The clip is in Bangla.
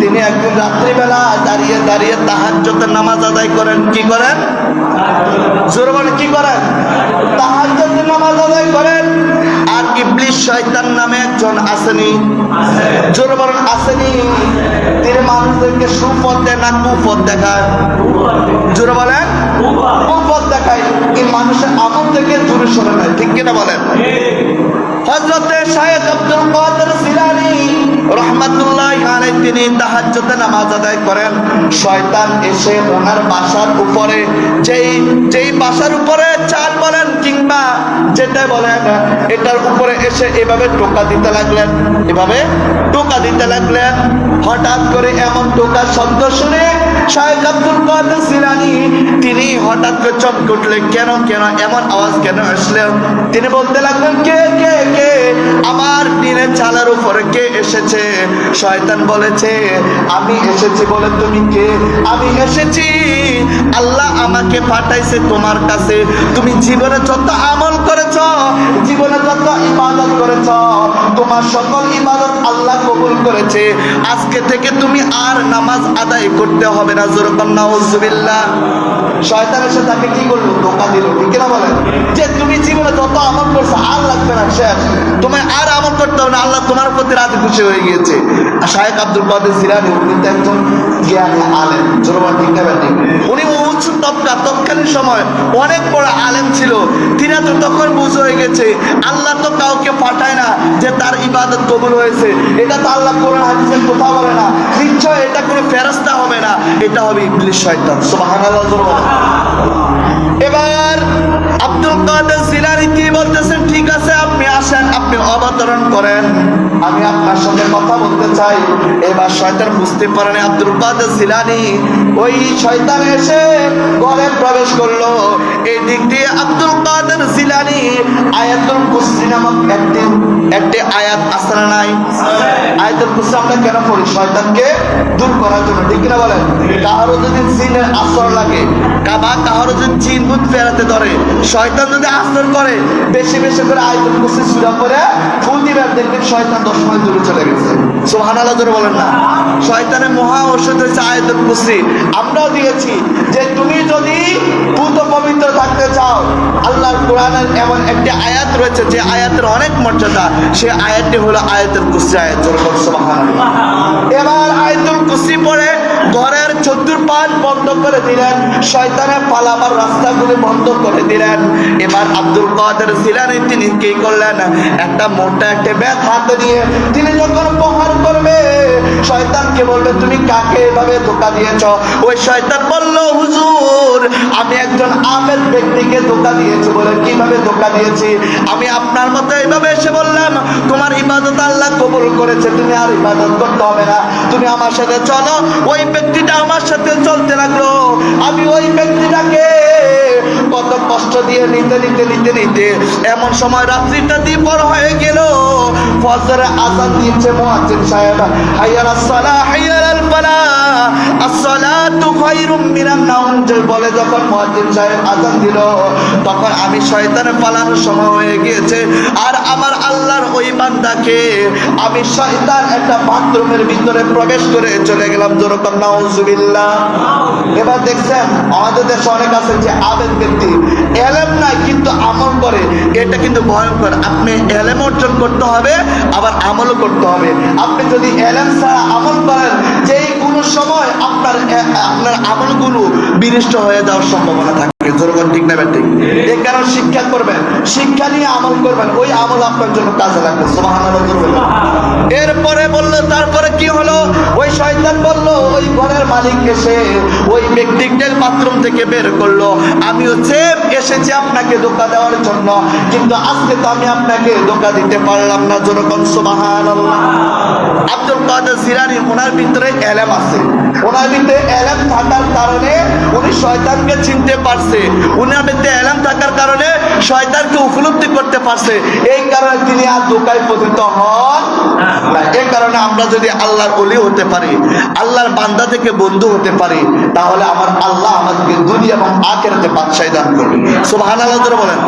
তিনি একদিন রাত্রিবেলা দাঁড়িয়ে দাঁড়িয়ে তাহাজ্জুদের নামাজ আদায় করেন। কি করেন? জোরে কি করেন? তাহাজ্জুদের নামাজ আদায় করেন। আর ইবলিশ শয়তান নামে একজন আসেনি। জোরে আসেনি। মানুষদেরকে সুপথ দেয় না কুপথ দেখায়। জোরে বলেন? কুপথ দেখায়। এই মানুষের আমল থেকে দূরে সরে নেয় ঠিক কিনা বলেন? তিনি নামাজ আদায় করেন। শয়তান এসে ওনার বাসার উপরে, যেই যেই বাসার উপরে চাল বলেন কিংবা যেটা বলেন এটার উপরে এসে এভাবে টোকা দিতে লাগলেন, এভাবে টোকা দিতে লাগলেন। হঠাৎ করে এমন টোকা শব্দ শুনে আব্দুল কাদের তিনি হঠাৎ করে চমকে উঠলেন, কেন কেন, এমন আওয়াজ কেন তিনি বলতে লাগলেন, কে কে কে, আমার টিনের চালের উপরে কে এসেছে? শয়তান বলেছে, আমি এসেছি বলে তুমি কে? আমি এসেছি, আল্লাহ আমাকে পাঠাইছে তোমার কাছে। তুমি জীবনে যত আমল করেছ, জীবনে যত ইবাদত করেছ, তোমার সকল ইবাদত আল্লাহ কবুল করেছে। আজকে থেকে তুমি আর নামাজ আদায় করতে হবে না জোরকম নাউজুবিল্লাহ। শয়তান এসে তাকে কি করল? ধোকা দিল, ঠিক না যে তুমি জীবনে যত আমল করছ, আর লাগবে না, শেষ। তোমায় আর আমল করতে হবে না, আল্লাহ তোমার প্রতি খুশি হয়ে গিয়েছে। আব্দুল কাদের একজন জ্ঞানী ঠিক না উনি উচ্চ তৎকালীন সময় অনেক বড় আলেম ছিল। তো তখন বুঝ হয়ে গেছে, আল্লাহ তো কাউকে পাঠায় না যে তার ইবাদত কবুল হয়েছে। এটা তো আল্লাহ কোরআন হাদিসের কথা বলে না। নিশ্চয় এটা কোনো ফেরস্তা হবে না, এটা হবে ইবলিশ শয়তান। সুবহানাল্লাহ এবার আব্দুল কাদের জিলানি তিনি বলতেছেন? ঠিক আছে, আপনি আসেন, আপনি অবতরণ করেন। আমি আপনার সাথে কথা বলতে চাই। এবার শয়তান বুঝতে পারেন আব্দুল কাদের জিলানি। ওই শয়তান এসে ঘরে প্রবেশ করল। এই দিক দিয়ে আব্দুল কাদের নামক একটি একটি আয়াত আছে না নাই? আমরা কেন পড়ি? শয়তানকে দূর করার জন্য। ঠিক না বলেন? কারও যদি জিনের আসর লাগে কাবা কারও যদি জিন ভূত ফেরাতে ধরে, শয়তান যদি আসর করে, বেশি বেশি করে আয়াতুল কুসরি সূরা পড়ে ফুল দিবেন দেখবেন শয়তান দশ সময় দূরে চলে গেছে। সুবহানাল্লাহ, জোরে বলেন না। শয়তানের মহা ঔষধ হচ্ছে আমরাও দিয়েছি যে তুমি যদি ভূত পবিত্র থাকতে চাও, আল্লাহর কোরআনের এমন একটি আয়াত রয়েছে, যে আয়াতের অনেক মর্যাদা সে আয়াতটি হলো আয়াতুল কুসরি আয়াত, জোরে বল এবার আয়াতুল কুসরি পড়ে ঘরের চতুর্পাশ বন্ধ করে দিলেন শয়তানের পালাবার রাস্তাগুলি বন্ধ করে দিলেন। এবার আব্দুল কাদের জিলানি তিনি কি করলেন? একটা মোটা একটা ব্যাগ হাতে নিয়ে তিনি যখন প্রহার করবে, শয়তানকে বলবে, তুমি কাকে এভাবে ধোকা দিয়েছ? ওই শয়তান বলল, হুজুর, আমি একজন আমেদ ব্যক্তিকে ধোকা দিয়েছি বলে কীভাবে ধোকা দিয়েছি? আমি আপনার মতো এইভাবে এসে বললাম, তোমার ইবাদত আল্লাহ কবুল করেছে, তুমি আর ইবাদত করতে হবে না। তুমি আমার সাথে চলো, ওই ব্যক্তিটা আমার সাথে চলতে লাগল। আমি ওই ব্যক্তিটাকে কত কষ্ট দিয়ে নিতে নিতে নিতে নিতে এমন সময় রাত্রিটা দ্বীপর হয়ে গেল। ফজরে আজান দিয়েছে মুয়াজ্জিন সাহেব। হাইয়াল সালাহ হাইয়াল ফালাহ আসসালাতু খায়রুম মিনান নাওম বলে যখন মুয়াজ্জিন সাহেব আজান দিল, তখন আমি শয়তানের পালানোর সময় হয়ে গিয়েছে। আর আল্লাহর ওই বান্দাকে আমি শয়তান একটা বাথরুমের ভিতরে প্রবেশ করে চলে গেলাম, যেরকম নাউজুবিল্লাহ। এবার দেখছেন, আমাদের দেশে অনেক আছে যে আবেদ ব্যক্তি। এলেম নাই, কিন্তু আমল করে। এটা কিন্তু ভয়ঙ্কর। আপনি এলেম অর্জন করতে হবে, আবার আমলও করতে হবে। আপনি যদি এলেম ছাড়া আমল করেন, যেই কোনো সময় আপনার আপনার আমলগুলো বিনষ্ট হয়ে যাওয়ার সম্ভাবনা থাকে। যেরকম ঠিক না ঠিক এই কারণে শিক্ষা করবেন? শিক্ষা নিয়ে আমল করবেন। ওই আমল আপনার জন্য কাজে লাগবে। এরপরে বলল তারপরে কি হলো? ওই শয়তান বলল ওই ঘরের মালিক এসে ওই ব্যক্তিকে বাথরুম থেকে বের করল। আমিও সেম এসেছি আপনাকে ধোকা দেওয়ার জন্য কিন্তু আজকে তো আমি আপনাকে ধোকা দিতে পারলাম না যেরকম সুবহানাল্লাহ। আব্দুল কাদের জিরানি ওনার ভিতরে এলেম আছে। ওনার ভিতরে এলেম থাকার কারণে উনি শয়তানকে চিনতে পারছে। এলাম থাকার কারণে শয়তানকে উপলব্ধি করতে পারছে। এই কারণে তিনি আর দোকায় পতিত হন কারণে আমরা যদি আল্লাহর অলি হতে পারি, আল্লাহর বান্দা থেকে বন্ধু হতে পারি, তাহলে আমার আল্লাহ আমাদেরকে দুনিয়া এবং আখেরাতে বাদশাহী দান করবে। সুবহানাল্লাহ আল্লাহ বলেন।